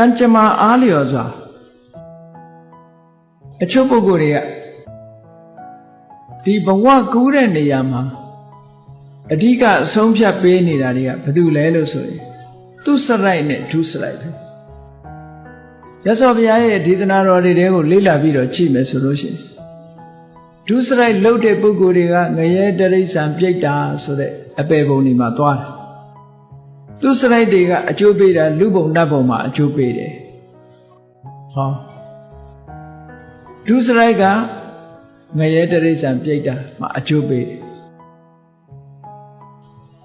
ကံကြမ္မာအားလျော်စွာအချို့ပုဂ္ဂိုလ်တွေကဒီဘဝကူးတဲ့နေရာမှာအဓိကအဆုံးဖြတ်ပေးနေတာတွေကဘာတူလဲလို့ဆိုရင်သူစရိုက်နဲ့ဒုစရိုက်ပဲရသော်ဘုရားရဲ့ဒေသနာတော်တွေတဲကိုလေ့လာပြီးတော့ကြည့်မယ်ဆိုလို့ရှိရင်ဒုစရိုက်လှုပ်တဲ့ပုဂ္ဂိုလ်တွေကငရဲတရိษံပြိတ္တာဆိုတဲ့အပေပုံဒီမှာသွားတယ် သူစရိုက်တွေကအကျိုးပေးတာလူပုံနတ်ပုံမှာအကျိုးပေးတယ်ဟောဒုစရိုက်ကငရဲတရိษံပြိတ္တာမှာအကျိုးပေးတယ်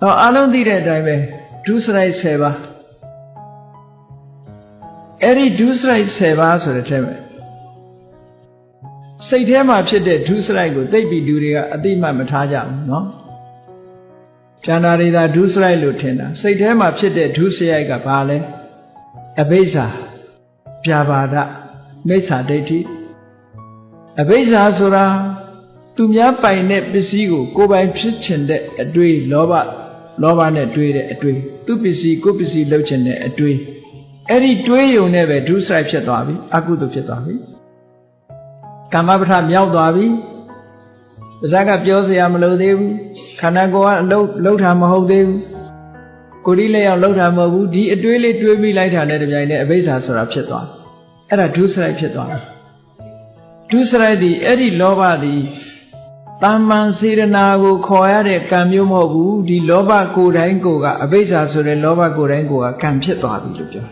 ဟောအလုံးသိတဲ့အတိုင်းပဲဒုစရိုက်10ပါးအဲ့ဒီဒုစရိုက်10ပါးဆိုတဲ့ထဲမှာစိတ်ထဲမှာဖြစ်တဲ့ဒုစရိုက်ကိုသိပ်ပြီးလူတွေကအတိမတ်မထားကြဘူးเนาะ ကျန်တာတွေသာဒုစရိုက်လို့ထင်တာစိတ်ထဲမှာဖြစ်တဲ့ဒုစရိုက်ကဘာလဲအဘိဇ္ဇာပြာပါဒမိစ္ဆာဒိဋ္ဌိအဘိဇ္ဇာဆိုတာသူများပိုင်တဲ့ပစ္စည်းကိုကိုယ်ပိုင်ဖြစ်ချင်တဲ့အတွေ့လောဘလောဘနဲ့တွေးတဲ့အတွေ့သူပစ္စည်းကိုယ်ပစ္စည်းလုပ်ချင်တဲ့အတွေ့အဲ့ဒီတွေးယုံနဲ့ပဲဒုစရိုက်ဖြစ်သွားပြီအကုသိုလ်ဖြစ်သွားပြီကာမပဋ္ဌမြောက်သွားပြီပါဇက်ကပြောစရာမလိုသေးဘူး ခန္ဓာကိုယ်ကအလုံးလှုပ်တာမဟုတ်သေးဘူးကိုယ်ဒီလက်ရောက်လှုပ်တာမဟုတ်ဘူးဒီအတွေးလေးတွေးပြီးလိုက်တာနဲ့တပြိုင်တည်းအဘိဇ္ဇာဆိုတာဖြစ်သွားအဲ့ဒါဒုစရိုက်ဖြစ်သွားတယ်ဒုစရိုက်ဒီအဲ့ဒီလောဘဒီတမ္မန်စေရနာကိုခေါ်ရတဲ့ကံမျိုးမဟုတ်ဘူးဒီလောဘကိုယ်တိုင်းကိုယ်ကအဘိဇ္ဇာဆိုတဲ့လောဘကိုယ်တိုင်းကိုယ်ကကံဖြစ်သွားပြီလို့ပြော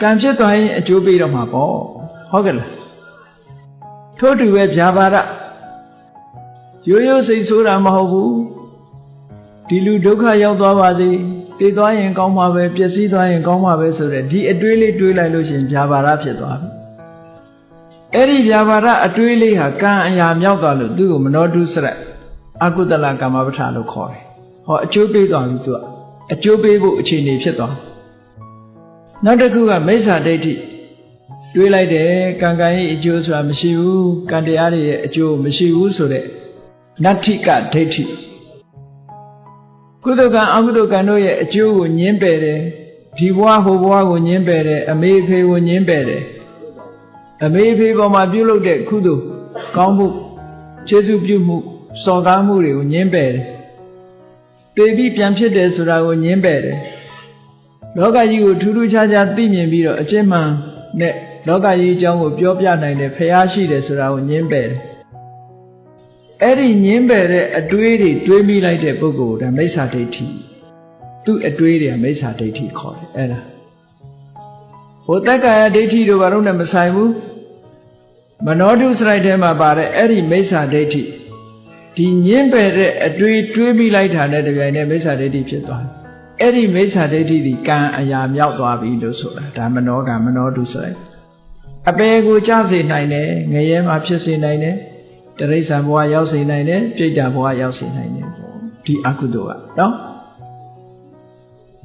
ကံဖြစ်သွားရင်အကျိုးပေးတော့မှာပေါ့ဟုတ်ကဲ့လားထို့တူပဲဗျာပါဒ ရိုးရိုးစိတ်ဆိုးတာမဟုတ်ဘူးဒီလူဒုက္ခရောက်သွားပါစေတည်သွားရင်ကောင်းမှာပဲပျက်စီးသွားရင်ကောင်းမှာပဲဆိုတဲ့ဒီအတွေးလေးတွေးလိုက်လို့ရှိရင်ဗျာပါဒဖြစ်သွားပြီအဲ့ဒီဗျာပါဒအတွေးလေးဟာကံအရာမြောက်သွားလို့သူ့ကိုမနောတုစရက်အကုသလကမ္မပဋ္ဌာလို့ခေါ်တယ်ဟောအကျိုးပေးသွားပြီသူကအကျိုးပေးဖို့အခြေအနေဖြစ်သွားနောက်တစ်ခုကမိစ္ဆာဒိဋ္ဌိတွေးလိုက်တယ်ကံကံရဲ့အကျိုးဆိုတာမရှိဘူးကံတရားတွေရဲ့အကျိုးမရှိဘူးဆိုတဲ့ နတ္ထိကဒိဋ္ဌိကုသကံအကုသကံတို့ရဲ့အကျိုးကိုညင်းပယ်တယ်ဒီဘဝဟိုဘဝကိုညင်းပယ်တယ်အမေအဖေကိုညင်းပယ်တယ်အမေအဖေပေါ်မှာပြုလုပ်တဲ့ကုသိုလ်ကောင်းမှုခြေဆုပြုမှုစော်ကားမှုတွေကိုညင်းပယ်တယ်ပေပြီးပြန်ဖြစ်တယ်ဆိုတာကိုညင်းပယ်တယ်လောကကြီးကိုထူးထူးခြားခြားသိမြင်ပြီးတော့အကျင့်မှန်နဲ့လောကကြီးအကြောင်းကိုပြောပြနိုင်တယ်ဖះရှိတယ်ဆိုတာကိုညင်းပယ်တယ် အဲ့ဒီညင်းပယ်တဲ့အတွေးတွေတွေးမိလိုက်တဲ့ပုဂ္ဂိုလ်ဒါမိစ္ဆာဒိဋ္ဌိသူ့အတွေးတွေကမိစ္ဆာဒိဋ္ဌိခေါ်တယ်အဲ့ဒါဟိုတက္ကာယဒိဋ္ဌိတို့ဘာလို့နဲ့မဆိုင်ဘူးမနောတုစရိုက်ထဲမှာပါတဲ့အဲ့ဒီမိစ္ဆာဒိဋ္ဌိဒီညင်းပယ်တဲ့အတွေးတွေးမိလိုက်တာနဲ့တပြိုင်တည်းမိစ္ဆာဒိဋ္ဌိဖြစ်သွားတယ်အဲ့ဒီမိစ္ဆာဒိဋ္ဌိဒီကံအရာမြောက်သွားပြီလို့ဆိုတာဒါမနောကမနောတုစရိုက်အပေကိုကြစေနိုင်တယ်ငရဲမှာဖြစ်စေနိုင်တယ် တရိစ္ဆာန်ဘဝရောက်စေနိုင်တယ်ပြိတ္တာဘဝရောက်စေနိုင်တယ်ပေါ့ဒီအကုသိုလ်ကနော်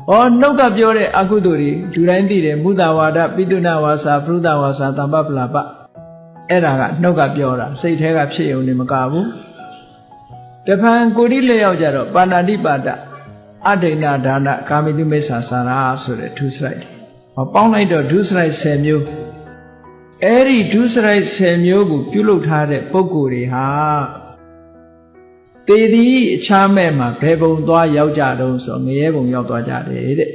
ဟောနှုတ်ကပြောတဲ့အကုသိုလ်တွေလူတိုင်းသိတယ်မုဒ္ဒဝါဒပိတုဏဝါစာပရုဒ္ဒဝါစာတမ္ပပလာပအဲ့ဒါကနှုတ်ကပြောတာစိတ်แท้ကဖြစ်ုံနဲ့မကဘူးတဖန်ကိုတိလက်ရောက်ကြတော့ပါဏာတိပါဒအဒိဏဒါနကာမိတုမိစ္ဆာစာရာဆိုတဲ့ဒုစရိုက်ဟောပေါင်းလိုက်တော့ဒုစရိုက်10မျိုး အဲ့ဒီဒုစရိုက်10မျိုးကို ပြုလုပ်ထားတဲ့ပုဂ္ဂိုလ်တွေဟာတေသည်အခြားမဲ့မှာဘယ်ဘုံသွားရောက်ကြတုံးဆိုငရဲဘုံရောက်သွားကြတယ်တဲ့